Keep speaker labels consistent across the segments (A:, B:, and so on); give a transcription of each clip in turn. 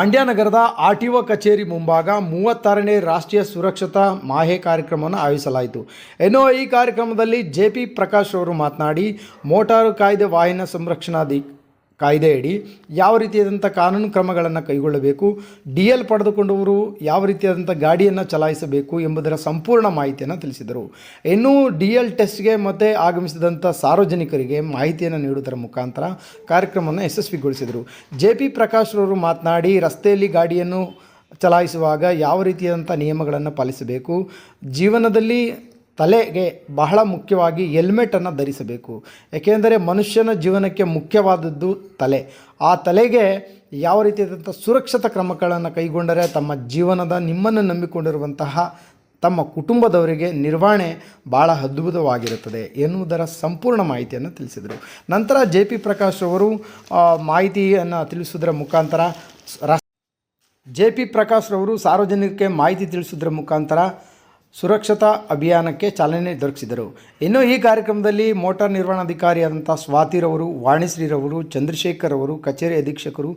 A: ಮಂಡ್ಯ ನಗರದ R T O ಕಚೇರಿ ಮುಂಭಾಗ ಮೂವತ್ತಾರನೇ ರಾಷ್ಟ್ರೀಯ ಸುರಕ್ಷತಾ ಮಾಹೆ ಕಾರ್ಯಕ್ರಮವನ್ನು ಆಯೋಜಿಸಲಾಯಿತು. ಎನ್ನುವ ಈ ಕಾರ್ಯಕ್ರಮದಲ್ಲಿ ಜೆ ಪಿ ಪ್ರಕಾಶ್ ಅವರು ಮಾತನಾಡಿ, ಮೋಟಾರು ಕಾಯ್ದೆ ವಾಹನ ಸಂರಕ್ಷಣಾಧಿ ಕಾಯ್ದೆಯಡಿ ಯಾವ ರೀತಿಯಾದಂಥ ಕಾನೂನು ಕ್ರಮಗಳನ್ನು ಕೈಗೊಳ್ಳಬೇಕು, ಡಿ ಎಲ್ ಪಡೆದುಕೊಂಡವರು ಯಾವ ರೀತಿಯಾದಂಥ ಗಾಡಿಯನ್ನು ಚಲಾಯಿಸಬೇಕು ಎಂಬುದರ ಸಂಪೂರ್ಣ ಮಾಹಿತಿಯನ್ನು ತಿಳಿಸಿದರು. ಇನ್ನೂ ಡಿ ಎಲ್ ಟೆಸ್ಟ್ಗೆ ಮತ್ತೆ ಆಗಮಿಸಿದಂಥ ಸಾರ್ವಜನಿಕರಿಗೆ ಮಾಹಿತಿಯನ್ನು ನೀಡುವುದರ ಮುಖಾಂತರ ಕಾರ್ಯಕ್ರಮವನ್ನು ಯಶಸ್ವಿಗೊಳಿಸಿದರು. ಜೆ ಪಿ ಪ್ರಕಾಶ್ ರವರು ಮಾತನಾಡಿ, ರಸ್ತೆಯಲ್ಲಿ ಗಾಡಿಯನ್ನು ಚಲಾಯಿಸುವಾಗ ಯಾವ ರೀತಿಯಾದಂಥ ನಿಯಮಗಳನ್ನು ಪಾಲಿಸಬೇಕು, ಜೀವನದಲ್ಲಿ ತಲೆಗೆ ಬಹಳ ಮುಖ್ಯವಾಗಿ ಹೆಲ್ಮೆಟನ್ನು ಧರಿಸಬೇಕು. ಏಕೆಂದರೆ ಮನುಷ್ಯನ ಜೀವನಕ್ಕೆ ಮುಖ್ಯವಾದದ್ದು ತಲೆ. ಆ ತಲೆಗೆ ಯಾವ ರೀತಿಯಾದಂಥ ಸುರಕ್ಷತಾ ಕ್ರಮಗಳನ್ನು ಕೈಗೊಂಡರೆ ತಮ್ಮ ಜೀವನದ ನಿಮ್ಮನ್ನು ನಂಬಿಕೊಂಡಿರುವಂತಹ ತಮ್ಮ ಕುಟುಂಬದವರಿಗೆ ನಿರ್ವಹಣೆ ಭಾಳ ಅದ್ಭುತವಾಗಿರುತ್ತದೆ ಎನ್ನುವುದರ ಸಂಪೂರ್ಣ ಮಾಹಿತಿಯನ್ನು ತಿಳಿಸಿದರು. ನಂತರ ಜೆ ಪಿ ಪ್ರಕಾಶ್ ಅವರು ಮಾಹಿತಿಯನ್ನು ತಿಳಿಸುವುದರ ಮುಖಾಂತರ, ರಾ ಜೆ ಪಿ ಪ್ರಕಾಶ್ ರವರು ಸಾರ್ವಜನಿಕರಿಗೆ ಮಾಹಿತಿ ತಿಳಿಸುವುದರ ಮುಖಾಂತರ ಸುರಕ್ಷತಾ ಅಭಿಯಾನಕ್ಕೆ ಚಾಲನೆ ದೊರಕಿಸಿದರು. ಇನ್ನು ಈ ಕಾರ್ಯಕ್ರಮದಲ್ಲಿ ಮೋಟಾರ್ ನಿರ್ವಹಣಾಧಿಕಾರಿಯಾದಂಥ ಸ್ವಾತಿರವರು ವಾಣಿಶ್ರೀರವರು ಚಂದ್ರಶೇಖರ್ ಅವರು ಕಚೇರಿ ಅಧೀಕ್ಷಕರು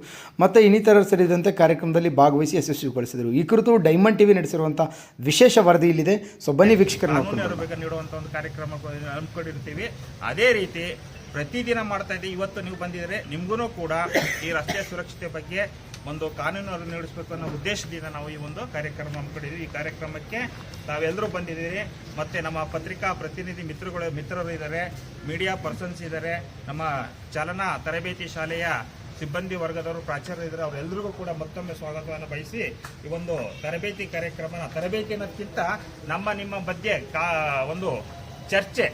A: ಮತ್ತು ಇನ್ನಿತರರು ಸೇರಿದಂತೆ ಕಾರ್ಯಕ್ರಮದಲ್ಲಿ ಭಾಗವಹಿಸಿ ಯಶಸ್ವಿಗೊಳಿಸಿದರು. ಈ ಕುರಿತು ಡೈಮಂಡ್ ಟಿವಿ ನಡೆಸಿರುವಂಥ ವಿಶೇಷ ವರದಿ ಇಲ್ಲಿದೆ. ಸೊ ಬನ್ನಿ
B: ವೀಕ್ಷಕರನ್ನು ನೀಡುವಂತ ಒಂದು ಕಾರ್ಯಕ್ರಮ ಹಮ್ಮಿಕೊಂಡಿರ್ತೀವಿ. ಅದೇ ರೀತಿ ಪ್ರತಿದಿನ ಮಾಡ್ತಾ ಇದ್ದೀವಿ. ಇವತ್ತು ನೀವು ಬಂದಿದ್ರೆ ನಿಮ್ಗೂ ಕೂಡ ಈ ರಸ್ತೆ ಸುರಕ್ಷತೆ ಬಗ್ಗೆ ಒಂದು ಕಾನೂನು ನೀಡಿಸಬೇಕು ಅನ್ನೋ ಉದ್ದೇಶದಿಂದ ನಾವು ಈ ಒಂದು ಕಾರ್ಯಕ್ರಮ ಹಮ್ಮಿಕೊಂಡಿದ್ದೀವಿ. ಈ ಕಾರ್ಯಕ್ರಮಕ್ಕೆ ತಾವೆಲ್ಲರೂ ಬಂದಿದ್ದೀರಿ. ಮತ್ತು ನಮ್ಮ ಪತ್ರಿಕಾ ಪ್ರತಿನಿಧಿ ಮಿತ್ರಗಳು, ಮಿತ್ರರು ಇದ್ದಾರೆ. ಮೀಡಿಯಾ ಪರ್ಸನ್ಸ್ ಇದ್ದಾರೆ. ನಮ್ಮ ಚಲನಾ ತರಬೇತಿ ಶಾಲೆಯ ಸಿಬ್ಬಂದಿ ವರ್ಗದವರು, ಪ್ರಾಚಾರ್ಯರು ಇದ್ದಾರೆ. ಅವರೆಲ್ಲರಿಗೂ ಕೂಡ ಮತ್ತೊಮ್ಮೆ ಸ್ವಾಗತವನ್ನು ಬಯಸಿ ಈ ಒಂದು ತರಬೇತಿ ಕಾರ್ಯಕ್ರಮ ತರಬೇತಿ ಅನ್ನೋದಕ್ಕಿಂತ ನಮ್ಮ, ನಿಮ್ಮ ಮಧ್ಯೆ ಒಂದು ಚರ್ಚೆ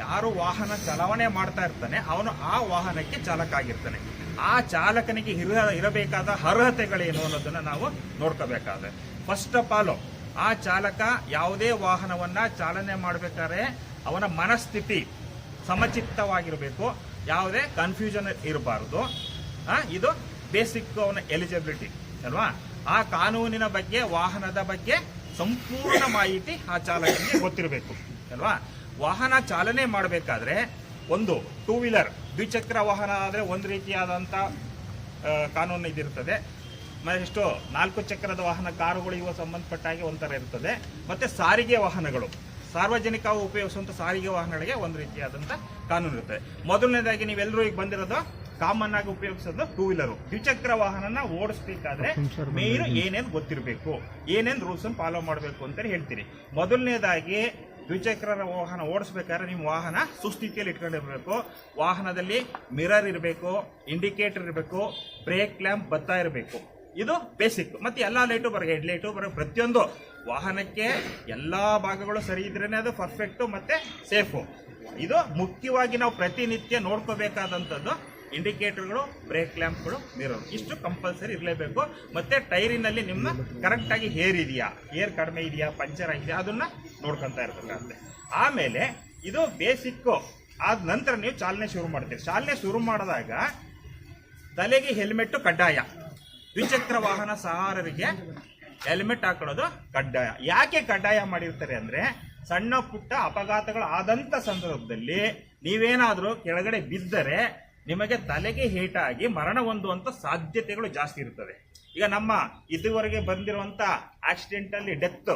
B: ಯಾರು ವಾಹನ ಚಲಾವಣೆ ಮಾಡ್ತಾ ಇರ್ತಾನೆ, ಅವನು ಆ ವಾಹನಕ್ಕೆ ಚಾಲಕ ಆಗಿರ್ತಾನೆ ಆ ಚಾಲಕನಿಗೆ ಇರ ಇರಬೇಕಾದ ಅರ್ಹತೆಗಳೇನು ಅನ್ನೋದನ್ನ ನಾವು ನೋಡ್ಕೋಬೇಕಾದ್ರೆ. ಫಸ್ಟ್ ಆಫ್ ಆಲ್ ಆ ಚಾಲಕ ಯಾವುದೇ ವಾಹನವನ್ನ ಚಾಲನೆ ಮಾಡಬೇಕಾದ್ರೆ ಅವನ ಮನಸ್ಥಿತಿ ಸಮಚಿತ್ತವಾಗಿರಬೇಕು. ಯಾವುದೇ ಕನ್ಫ್ಯೂಷನ್ ಇರಬಾರದು. ಇದು ಬೇಸಿಕ್ ಅವನ ಎಲಿಜಿಬಿಲಿಟಿ ಅಲ್ವಾ? ಆ ಕಾನೂನಿನ ಬಗ್ಗೆ, ವಾಹನದ ಬಗ್ಗೆ ಸಂಪೂರ್ಣ ಮಾಹಿತಿ ಆ ಚಾಲಕನಿಗೆ ಗೊತ್ತಿರಬೇಕು, ಅಲ್ವಾ? ವಾಹನ ಚಾಲನೆ ಮಾಡಬೇಕಾದ್ರೆ ಒಂದು ಟೂ ವೀಲರ್ ದ್ವಿಚಕ್ರ ವಾಹನ ಆದರೆ ಒಂದು ರೀತಿಯಾದಂಥ ಕಾನೂನು ಇದಿರ್ತದೆ. ಮತ್ತೆ ಎಷ್ಟು ನಾಲ್ಕು ಚಕ್ರದ ವಾಹನ ಕಾರುಗಳು ಇವ ಸಂಬಂಧಪಟ್ಟ ಹಾಗೆ ಒಂಥರ ಇರ್ತದೆ. ಮತ್ತೆ ಸಾರಿಗೆ ವಾಹನಗಳು ಸಾರ್ವಜನಿಕ ಉಪಯೋಗಿಸುವಂಥ ಸಾರಿಗೆ ವಾಹನಗಳಿಗೆ ಒಂದು ರೀತಿಯಾದಂಥ ಕಾನೂನು ಇರುತ್ತೆ ಮೊದಲನೇದಾಗಿ ನೀವೆಲ್ಲರೂ ಈಗ ಬಂದಿರೋದು ಕಾಮನ್ ಆಗಿ ಉಪಯೋಗಿಸೋದು ಟೂ ವೀಲರು ದ್ವಿಚಕ್ರ ವಾಹನನ ಓಡಿಸ್ಬೇಕಾದ್ರೆ ಮೇನ್ ಏನೇನು ಗೊತ್ತಿರಬೇಕು ಏನೇನು ರೂಲ್ಸ್ ಫಾಲೋ ಮಾಡಬೇಕು ಅಂತ ಹೇಳ್ತೀರಿ. ಮೊದಲನೇದಾಗಿ ದ್ವಿಚಕ್ರ ವಾಹನ ಓಡಿಸ್ಬೇಕಾದ್ರೆ ನಿಮ್ಮ ವಾಹನ ಸುಸ್ಥಿತಿಯಲ್ಲಿ ಇಟ್ಕೊಂಡಿರ್ಬೇಕು ವಾಹನದಲ್ಲಿ ಮಿರರ್ ಇರಬೇಕು, ಇಂಡಿಕೇಟರ್ ಇರಬೇಕು, ಬ್ರೇಕ್ ಲ್ಯಾಂಪ್ ಬತ್ತಾ ಇರಬೇಕು. ಇದು ಬೇಸಿಕ್ ಮತ್ತೆ ಎಲ್ಲಾ ಲೈಟು ಬರ ಹೆಡ್ ಲೈಟು ಬರೋ ಪ್ರತಿಯೊಂದು ವಾಹನಕ್ಕೆ ಎಲ್ಲಾ ಭಾಗಗಳು ಸರಿ ಇದ್ರೇನೆ ಅದು ಪರ್ಫೆಕ್ಟು ಮತ್ತೆ ಸೇಫು ಇದು ಮುಖ್ಯವಾಗಿ ನಾವು ಪ್ರತಿನಿತ್ಯ ನೋಡ್ಕೋಬೇಕಾದಂಥದ್ದು ಇಂಡಿಕೇಟರ್ಗಳು ಬ್ರೇಕ್ ಲ್ಯಾಂಪ್ಗಳು ಮಿರರ್ ಇಷ್ಟು ಕಂಪಲ್ಸರಿ ಇರಲೇಬೇಕು. ಮತ್ತೆ ಟೈರಿನಲ್ಲಿ ನಿಮ್ಮ ಕರೆಕ್ಟಾಗಿ ಹೇರ್ ಇದೆಯಾ? ಏರ್ ಕಡಿಮೆ ಇದೆಯಾ? ಪಂಚರ್ ಆಗಿದೆಯಾ? ಅದನ್ನ ನೋಡ್ಕೊಂತ ಇರ್ಬೇಕಾಗುತ್ತೆ ಆಮೇಲೆ ಇದು ಬೇಸಿಕ್ಕು ಆದ ನಂತರ ನೀವು ಚಾಲನೆ ಶುರು ಮಾಡ್ತೀರಿ. ಚಾಲನೆ ಶುರು ಮಾಡಿದಾಗ ತಲೆಗೆ ಹೆಲ್ಮೆಟ್ ಕಡ್ಡಾಯ. ದ್ವಿಚಕ್ರ ವಾಹನ ಸಹಾರರಿಗೆ ಹೆಲ್ಮೆಟ್ ಹಾಕೊಳ್ಳೋದು ಕಡ್ಡಾಯ. ಯಾಕೆ ಕಡ್ಡಾಯ ಮಾಡಿರ್ತಾರೆ ಅಂದ್ರೆ ಸಣ್ಣ ಪುಟ್ಟ ಅಪಘಾತಗಳು ಆದಂತ ಸಂದರ್ಭದಲ್ಲಿ ನೀವೇನಾದರೂ ಕೆಳಗಡೆ ಬಿದ್ದರೆ ನಿಮಗೆ ತಲೆಗೆ ಹೇಟಾಗಿ ಮರಣ ಹೊಂದುವಂಥ ಸಾಧ್ಯತೆಗಳು ಜಾಸ್ತಿ ಇರ್ತದೆ ಈಗ ನಮ್ಮ ಇದುವರೆಗೆ ಬಂದಿರುವಂತ ಆಕ್ಸಿಡೆಂಟ್ ಅಲ್ಲಿ ಡೆತ್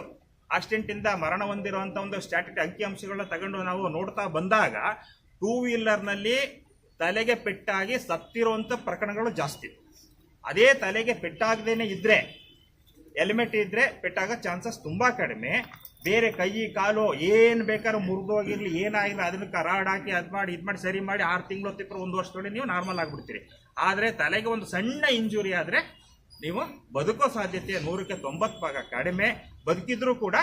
B: ಆಕ್ಸಿಡೆಂಟ್ ಇಂದ ಮರಣ ಹೊಂದಿರುವಂಥ ಒಂದು ಸ್ಟ್ಯಾಟಿಕ್ ಅಂಕಿಅಂಶಗಳನ್ನ ತಗೊಂಡು ನಾವು ನೋಡ್ತಾ ಬಂದಾಗ ಟೂ ವೀಲರ್ನಲ್ಲಿ ತಲೆಗೆ ಪೆಟ್ಟಾಗಿ ಸತ್ತಿರುವಂತ ಪ್ರಕರಣಗಳು ಜಾಸ್ತಿ. ಅದೇ ತಲೆಗೆ ಪೆಟ್ಟಾಗದೇನೆ ಇದ್ರೆ ಹೆಲ್ಮೆಟ್ ಇದ್ರೆ ಪೆಟ್ಟಾಗೋ ಚಾನ್ಸಸ್ ತುಂಬಾ ಕಡಿಮೆ. ಬೇರೆ ಕೈ, ಕಾಲು ಏನು ಬೇಕಾದ್ರೂ ಮುರಿದೋಗಿರಲಿ ಏನಾಗಿಲ್ಲ ಅದನ್ನ ಕರಾಡ್ ಹಾಕಿ, ಅದು ಮಾಡಿ, ಇದು ಮಾಡಿ, ಸರಿ ಮಾಡಿ, ಆರು ತಿಂಗಳು ತಿಪ್ಪರು ಒಂದು ವರ್ಷದೊಳಗೆ ನೀವು ನಾರ್ಮಲ್ ಆಗಿಬಿಡ್ತೀರಿ. ಆದರೆ ತಲೆಗೆ ಒಂದು ಸಣ್ಣ ಇಂಜುರಿ ಆದ್ರೆ ನೀವು ಬದುಕೋ ಸಾಧ್ಯತೆ ನೂರಕ್ಕೆ ತೊಂಬತ್ತು ಭಾಗ ಕಡಿಮೆ. ಬದುಕಿದ್ರೂ ಕೂಡ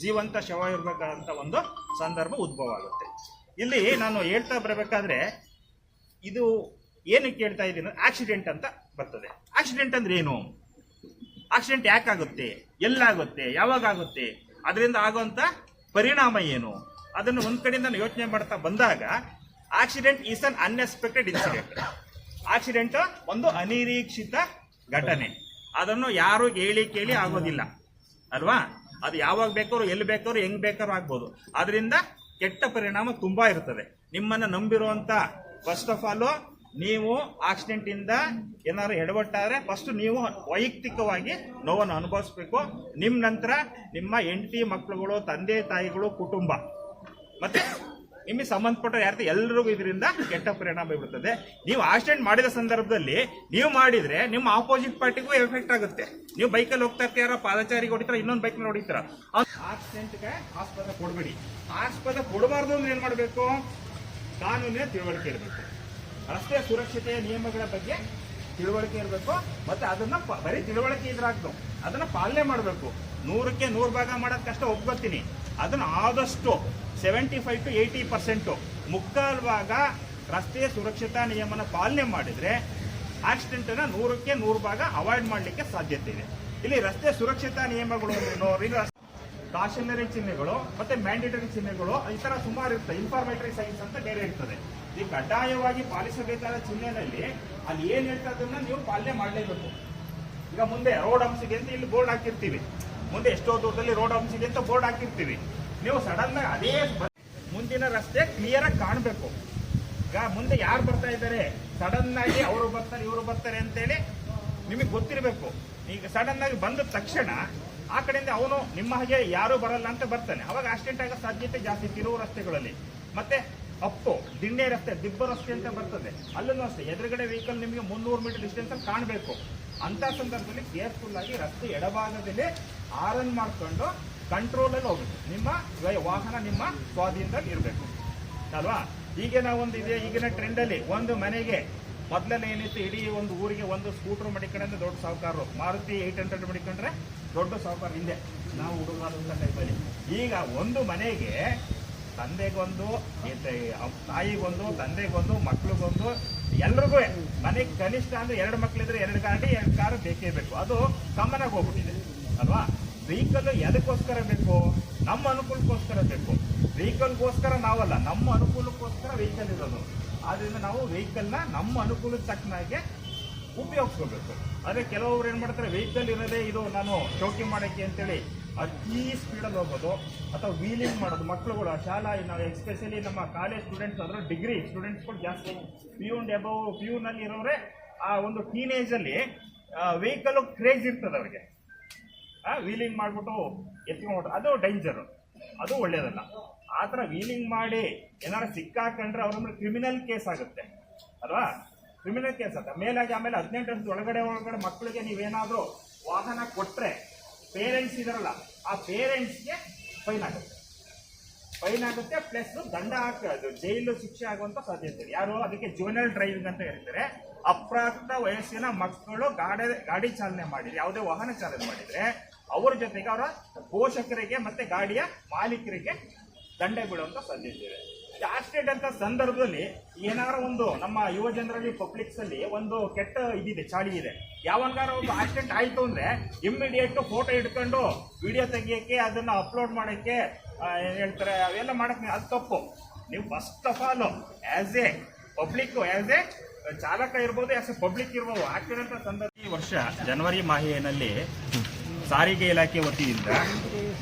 B: ಜೀವಂತ ಶವ ಇರಬೇಕಾದಂಥ ಒಂದು ಸಂದರ್ಭ ಉದ್ಭವ ಆಗುತ್ತೆ. ಇಲ್ಲಿ ನಾನು ಹೇಳ್ತಾ ಬರಬೇಕಾದ್ರೆ ಇದು ಏನು ಕೇಳ್ತಾ ಇದ್ದೀನಿ? ಆಕ್ಸಿಡೆಂಟ್ ಅಂತ ಬರ್ತದೆ. ಆಕ್ಸಿಡೆಂಟ್ ಅಂದ್ರೆ ಏನು? ಆಕ್ಸಿಡೆಂಟ್ ಯಾಕಾಗುತ್ತೆ? ಎಲ್ಲಾಗುತ್ತೆ? ಯಾವಾಗ ಆಗುತ್ತೆ ಅದರಿಂದ ಆಗುವಂತ ಪರಿಣಾಮ ಏನು? ಅದನ್ನು ಒಂದ್ ಕಡೆಯಿಂದ ಯೋಚನೆ ಮಾಡ್ತಾ ಬಂದಾಗ accident is an unexpected incident accident ಒಂದು ಅನಿರೀಕ್ಷಿತ ಘಟನೆ. ಅದನ್ನು ಯಾರು ಹೇಳಿ ಕೇಳಿ ಆಗೋದಿಲ್ಲ. ಅಲ್ವಾ? ಅದು ಯಾವಾಗ ಬೇಕಾದ್ರು, ಎಲ್ಲಿ ಬೇಕಾದ್ರು, ಹೆಂಗ್ ಬೇಕಾದ್ರೂ ಆಗ್ಬೋದು. ಅದರಿಂದ ಕೆಟ್ಟ ಪರಿಣಾಮ ತುಂಬಾ ಇರ್ತದೆ. ನಿಮ್ಮನ್ನ ನಂಬಿರುವಂತ ಫಸ್ಟ್ ಆಫ್ ಆಲ್ ನೀವು ಆಕ್ಸಿಡೆಂಟ್ ಇಂದ ಏನಾದ್ರು ಎಡವಟ್ಟಾದ್ರೆ ಫಸ್ಟ್ ನೀವು ವೈಯಕ್ತಿಕವಾಗಿ ನೋವನ್ನು ಅನುಭವಿಸ್ಬೇಕು. ನಿಮ್ಮ ನಂತರ ನಿಮ್ಮ ಹೆಂಡತಿ ಮಕ್ಕಳುಗಳು ತಂದೆ, ತಾಯಿಗಳು, ಕುಟುಂಬ. ಮತ್ತೆ ನಿಮಗೆ ಸಂಬಂಧಪಟ್ಟ ಯಾರು ಎಲ್ಲರಿಗೂ ಇದರಿಂದ ಕೆಟ್ಟ ಪರಿಣಾಮ ಬೀಳುತ್ತದೆ ನೀವು ಆಕ್ಸಿಡೆಂಟ್ ಮಾಡಿದ ಸಂದರ್ಭದಲ್ಲಿ ನೀವು ಮಾಡಿದ್ರೆ ನಿಮ್ಮ ಆಪೋಸಿಟ್ ಪಾರ್ಟಿಗೂ ಎಫೆಕ್ಟ್ ಆಗುತ್ತೆ. ನೀವು ಬೈಕಲ್ಲಿ ಹೋಗ್ತಾ ಇರ್ತೀರ, ಪಾದಚಾರಿಗೆ ಹೊಡಿತಾರ, ಇನ್ನೊಂದು ಬೈಕ್ ಹೊಡಿತಾರ. ಆಕ್ಸಿಡೆಂಟ್ಗೆ ಆಸ್ಪದ ಕೊಡಬೇಡಿ. ಆಸ್ಪದ ಕೊಡಬಾರ್ದು ಅಂದ್ರೆ ಏನ್ ಮಾಡಬೇಕು? ಕಾನೂನಿನ ತಿಳುವಳಿಕೆ ಇರಬೇಕು. ರಸ್ತೆ ಸುರಕ್ಷತೆಯ ನಿಯಮಗಳ ಬಗ್ಗೆ ತಿಳುವಳಿಕೆ ಇರಬೇಕು. ಮತ್ತೆ ಅದನ್ನ ಬರೀ ತಿಳುವಳಿಕೆ ಇದ್ರಾಗ್ದು ಅದನ್ನ ಪಾಲನೆ ಮಾಡಬೇಕು. ನೂರಕ್ಕೆ ನೂರು ಭಾಗ ಮಾಡೋದ್ ಕಷ್ಟ ಒಪ್ಕೊತೀನಿ. ಅದನ್ನ ಆದಷ್ಟು seventy five to eighty percent ಮುಕ್ಕಾಲು ಭಾಗ ರಸ್ತೆಯ ಸುರಕ್ಷತಾ ನಿಯಮನ ಪಾಲನೆ ಮಾಡಿದ್ರೆ ಆಕ್ಸಿಡೆಂಟ್ ಅನ್ನ ನೂರಕ್ಕೆ ನೂರು ಭಾಗ ಅವಾಯ್ಡ್ ಮಾಡಲಿಕ್ಕೆ ಸಾಧ್ಯತೆ ಇದೆ. ಇಲ್ಲಿ ರಸ್ತೆ ಸುರಕ್ಷತಾ ನಿಯಮಗಳು ಕಾಶನರಿ ಚಿಹ್ನೆಗಳು ಮತ್ತೆ ಮ್ಯಾಂಡೇಟರಿ ಚಿಹ್ನೆಗಳು, ಈ ತರ ಸುಮಾರು ಇರ್ತದೆ ಇನ್ಫಾರ್ಮೇಟರಿ ಸೈನ್ಸ್ ಅಂತ ಬೇರೆ ಇರ್ತದೆ. ಈ ಕಡ್ಡಾಯವಾಗಿ ಪಾಲಿಸಬೇಕಾದ ಚಿಹ್ನೆನಲ್ಲಿ ಅಲ್ಲಿ ಏನ್ ಹೇಳ್ತಾ ಅದನ್ನ ನೀವು ಪಾಲನೆ ಮಾಡಲೇಬೇಕು. ಈಗ ಮುಂದೆ ರೋಡ್ ಹಂಸಿಗೆ ಅಂತ ಇಲ್ಲಿ ಬೋರ್ಡ್ ಹಾಕಿರ್ತೀವಿ. ಮುಂದೆ ಎಷ್ಟೋ ದೂರದಲ್ಲಿ ರೋಡ್ ಹಂಸಿಗೆ ಅಂತ ಬೋರ್ಡ್ ಹಾಕಿರ್ತೀವಿ. ನೀವು ಸಡನ್ ಆಗಿ ಅದೇ ಮುಂದಿನ ರಸ್ತೆ ಕ್ಲಿಯರ್ ಆಗಿ ಕಾಣಬೇಕು. ಈಗ ಮುಂದೆ ಯಾರು ಬರ್ತಾ ಇದ್ದಾರೆ? ಸಡನ್ ಆಗಿ ಅವರು ಬರ್ತಾರೆ, ಇವರು ಬರ್ತಾರೆ ಅಂತೇಳಿ ನಿಮಗೆ ಗೊತ್ತಿರಬೇಕು. ಈಗ ಸಡನ್ ಆಗಿ ಬಂದ ತಕ್ಷಣ ಆ ಕಡೆಯಿಂದ ಅವನು ನಿಮ್ಮ ಹಾಗೆ ಯಾರು ಬರಲ್ಲ ಅಂತ ಬರ್ತಾನೆ. ಅವಾಗ ಆಕ್ಸಿಡೆಂಟ್ ಆಗೋ ಸಾಧ್ಯತೆ ಜಾಸ್ತಿ ತಿರುವು ರಸ್ತೆಗಳಲ್ಲಿ. ಮತ್ತೆ ಅಪ್ಪು ದಿಣ್ಣೆ ರಸ್ತೆ, ದಿಬ್ಬ ರಸ್ತೆ ಅಂತ ಬರ್ತದೆ. ಅಲ್ಲೂ ಅಷ್ಟೇ, ಎದುರುಗಡೆ ವೆಹಿಕಲ್ ನಿಮಗೆ ಮುನ್ನೂರು ಮೀಟರ್ ಡಿಸ್ಟೆನ್ಸ್ ಅಲ್ಲಿ ಕಾಣಬೇಕು. ಅಂತ ಸಂದರ್ಭದಲ್ಲಿ ಕೇರ್ಫುಲ್ ಆಗಿ ರಸ್ತೆ ಎಡಭಾಗದಲ್ಲಿ ಆರನ್ ಮಾಡ್ಕೊಂಡು ಕಂಟ್ರೋಲ್ ಅಲ್ಲಿ ಹೋಗ್ಬೇಕು. ನಿಮ್ಮ ವಾಹನ ನಿಮ್ಮ ಸ್ವಾಧೀನದಲ್ಲಿ ಇರಬೇಕು. ಅಲ್ವಾ? ಈಗಿನ ಒಂದು ಇದೆ, ಈಗಿನ ಟ್ರೆಂಡ್ ಅಲ್ಲಿ ಒಂದು ಮನೆಗೆ ಮೊದಲನೇ ಏನಿತ್ತು, ಇಡೀ ಒಂದು ಊರಿಗೆ ಒಂದು ಸ್ಕೂಟರ್ ಮಡಿಕೊಂಡ್ರೆ ದೊಡ್ಡ ಸಾಹುಕಾರರು. ಮಾರುತಿ ಏಟ್ ಹಂಡ್ರೆಡ್ ಮಡಿಕೊಂಡ್ರೆ ದೊಡ್ಡ ಸಾಹುಕಾರ ಹಿಂದೆ. ನಾವು ಹುಡುಗಾದಂಥ ಟೈಮಲ್ಲಿ ಈಗ ಒಂದು ಮನೆಗೆ ತಂದೆಗೊಂದು ತಾಯಿಗೊಂದು, ತಂದೆಗೊಂದು, ಮಕ್ಳಿಗೊಂದು, ಎಲ್ರಿಗೂ ಮನೆಗೆ ಕನಿಷ್ಠ ಅಂದ್ರೆ ಎರಡು ಮಕ್ಳಿದ್ರೆ ಎರಡು ಗಾಡಿ, ಎರಡು ಕಾರು ಬೇಕೇ ಬೇಕು. ಅದು ಕಮ್ಮನಾಗಿ ಹೋಗ್ಬಿಟ್ಟಿದೆ. ಅಲ್ವಾ? ವೆಹಿಕಲ್ ಎದಕ್ಕೋಸ್ಕರ ಬೇಕು? ನಮ್ಮ ಅನುಕೂಲಕ್ಕೋಸ್ಕರ ಬೇಕು. ವೆಹಿಕಲ್ಗೋಸ್ಕರ ನಾವಲ್ಲ. ನಮ್ಮ ಅನುಕೂಲಕ್ಕೋಸ್ಕರ ವೆಹಿಕಲ್ ಇರೋದು. ಆದ್ರಿಂದ ನಾವು ವೆಹಿಕಲ್ನ ನಮ್ಮ ಅನುಕೂಲಕ್ಕೆ ತಕ್ಕನಾಗೆ ಉಪಯೋಗಿಸ್ಕೋಬೇಕು. ಅದೇ ಕೆಲವೊಬ್ರು ಏನು ಮಾಡ್ತಾರೆ ವೆಹಿಕಲ್ ಇರೋದೇ ಇದು ನಾನು ಚೌಕಿ ಮಾಡೋಕ್ಕೆ ಅಂತೇಳಿ ಅತಿ ಸ್ಪೀಡಲ್ಲಿ ಹೋಗೋದು ಅಥವಾ ವೀಲಿಂಗ್ ಮಾಡೋದು. ಮಕ್ಕಳುಗಳು ಶಾಲಾ ನಾವು ಎಸ್ಪೆಷಲಿ ನಮ್ಮ ಕಾಲೇಜ್ ಸ್ಟೂಡೆಂಟ್ಸ್ ಅಂದ್ರೆ ಡಿಗ್ರಿ ಸ್ಟೂಡೆಂಟ್ಸ್ಗಳು ಜಾಸ್ತಿ. ಪಿ ಯು ಎಬೋ ಪಿ ಯುನಲ್ಲಿ ಇರೋರೆ, ಆ ಒಂದು ಟೀನೇಜಲ್ಲಿ ವೆಹಿಕಲ್ ಕ್ರೇಜ್ ಇರ್ತದೆ ಅವ್ರಿಗೆ. ವೀಲಿಂಗ್ ಮಾಡಿಬಿಟ್ಟು ಎತ್ಕೊಂಡ್ಬಿಟ್ಟು ಅದು ಡೇಂಜರು ಅದು ಒಳ್ಳೆಯದಲ್ಲ ಆ ಥರ ವೀಲಿಂಗ್ ಮಾಡಿ ಏನಾರು ಸಿಕ್ಕಾಕೊಂಡ್ರೆ ಅವ್ರ ಮೇಲೆ ಕ್ರಿಮಿನಲ್ ಕೇಸ್ ಆಗುತ್ತೆ. ಅಲ್ವಾ? ಕ್ರಿಮಿನಲ್ ಕೇಸ್ ಅಂತ. ಮೇಲಾಗಿ ಆಮೇಲೆ ಹದಿನೆಂಟು ವರ್ಷದ ಒಳಗಡೆ ಒಳಗಡೆ ಮಕ್ಕಳಿಗೆ ನೀವೇನಾದರೂ ವಾಹನ ಕೊಟ್ರೆ ಪೇರೆಂಟ್ಸ್ ಇದಾರಲ್ಲ, ಆ ಪೇರೆಂಟ್ಸ್ಗೆ ಫೈನ್ ಆಗುತ್ತೆ. ಫೈನ್ ಆಗುತ್ತೆ ಪ್ಲಸ್ ದಂಡ ಹಾಕೋದು ಜೈಲು ಶಿಕ್ಷೆ ಆಗುವಂತ ಸಾಧ್ಯತೆ ಇದೆ. ಯಾರು ಅದಕ್ಕೆ ಜೂನಲ್ ಡ್ರೈವಿಂಗ್ ಅಂತ ಹೇಳ್ತಾರೆ. ಅಪ್ರಾಪ್ತ ವಯಸ್ಸಿನ ಮಕ್ಕಳು ಗಾಡಿ ಗಾಡಿ ಚಾಲನೆ ಮಾಡಿದ್ರೆ, ಯಾವುದೇ ವಾಹನ ಚಾಲನೆ ಮಾಡಿದ್ರೆ, ಅವರ ಜೊತೆಗೆ ಅವರ ಪೋಷಕರಿಗೆ ಮತ್ತೆ ಗಾಡಿಯ ಮಾಲೀಕರಿಗೆ ದಂಡ ಬೀಳುವಂತ ಸಾಧ್ಯತೆ ಇದೆ. ಆಕ್ಸಿಡೆಂಟ್ ಅಂತ ಸಂದರ್ಭದಲ್ಲಿ ಏನಾರ ಒಂದು ನಮ್ಮ ಯುವ ಜನರಲ್ಲಿ ಪಬ್ಲಿಕ್ಸ್ ಅಲ್ಲಿ ಒಂದು ಕೆಟ್ಟ ಇದಿದೆ, ಚಾಳಿ ಇದೆ. ಯಾವಾಗಾರ ಒಂದು ಆಕ್ಸಿಡೆಂಟ್ ಆಯ್ತು ಅಂದ್ರೆ ಇಮ್ಮಿಡಿಯೇಟ್ ಫೋಟೋ ಇಟ್ಕೊಂಡು ವಿಡಿಯೋ ತೆಗಿಯಕ್ಕೆ, ಅದನ್ನ ಅಪ್ಲೋಡ್ ಮಾಡಕ್ಕೆ ಹೇಳ್ತಾರೆ, ಅವೆಲ್ಲ ಮಾಡಕ್ ಅದು ತಪ್ಪು. ನೀವು first of all as a public as a ಚಾಲಕ ಇರ್ಬೋದು ಆಸ್ ಎ ಪಬ್ಲಿಕ್ ಇರ್ಬೋದು ಆಕ್ಸಿಡೆಂಟ್ ಸಂದರ್ಭ ಈ ವರ್ಷ ಜನವರಿ ಮಾಹೆಯಲ್ಲಿ ಸಾರಿಗೆ ಇಲಾಖೆ ವತಿಯಿಂದ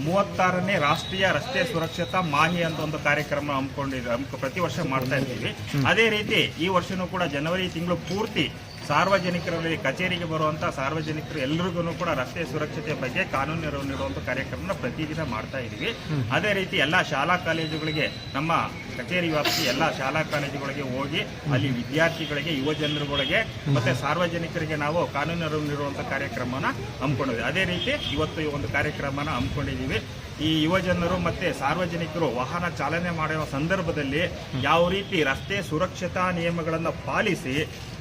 B: ಮೂವತ್ತಾರನೇ ರಾಷ್ಟ್ರೀಯ ರಸ್ತೆ ಸುರಕ್ಷತಾ ಮಾಹಿ ಅಂತ ಒಂದು ಕಾರ್ಯಕ್ರಮ ಹಮ್ಮಿಕೊಂಡಿದ್ದು ಪ್ರತಿ ವರ್ಷ ಮಾಡ್ತಾ ಇದ್ದೀವಿ ಅದೇ ರೀತಿ ಈ ವರ್ಷನೂ ಕೂಡ ಜನವರಿ ತಿಂಗಳು ಪೂರ್ತಿ ಸಾರ್ವಜನಿಕರಲ್ಲಿ ಕಚೇರಿಗೆ ಬರುವಂಥ ಸಾರ್ವಜನಿಕರು ಎಲ್ರಿಗೂ ಕೂಡ ರಸ್ತೆ ಸುರಕ್ಷತೆ ಬಗ್ಗೆ ಕಾನೂನು ನೆರವು ನೀಡುವಂಥ ಕಾರ್ಯಕ್ರಮನ ಪ್ರತಿದಿನ ಮಾಡ್ತಾ ಇದ್ದೀವಿ. ಅದೇ ರೀತಿ ಎಲ್ಲಾ ಶಾಲಾ ಕಾಲೇಜುಗಳಿಗೆ ನಮ್ಮ ಕಚೇರಿ ವ್ಯಾಪ್ತಿ ಎಲ್ಲಾ ಶಾಲಾ ಕಾಲೇಜುಗಳಿಗೆ ಹೋಗಿ ಅಲ್ಲಿ ವಿದ್ಯಾರ್ಥಿಗಳಿಗೆ ಯುವ ಜನರುಗಳಿಗೆ ಮತ್ತೆ ಸಾರ್ವಜನಿಕರಿಗೆ ನಾವು ಕಾನೂನು ನೆರವು ನೀಡುವಂಥ ಕಾರ್ಯಕ್ರಮನ ಹಮ್ಮಿಕೊಂಡಿದ್ವಿ. ಅದೇ ರೀತಿ ಇವತ್ತು ಈ ಒಂದು ಕಾರ್ಯಕ್ರಮನ ಹಮ್ಮಿಕೊಂಡಿದ್ದೀವಿ. ಈ ಯುವ ಜನರು ಮತ್ತೆ ಸಾರ್ವಜನಿಕರು ವಾಹನ ಚಾಲನೆ ಮಾಡುವ ಸಂದರ್ಭದಲ್ಲಿ ಯಾವ ರೀತಿ ರಸ್ತೆ ಸುರಕ್ಷತಾ ನಿಯಮಗಳನ್ನು ಪಾಲಿಸಿ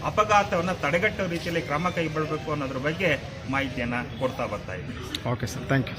B: ಅಪಘಾತವನ್ನು ತಡೆಗಟ್ಟುವ ರೀತಿಯಲ್ಲಿ ಕ್ರಮ ಕೈಗೊಳ್ಳಬೇಕು ಅನ್ನೋದ್ರ ಬಗ್ಗೆ ಮಾಹಿತಿಯನ್ನು ಕೊಡ್ತಾ ಬರ್ತಾ ಇದ್ದೀವಿ.
A: Okay sir thank you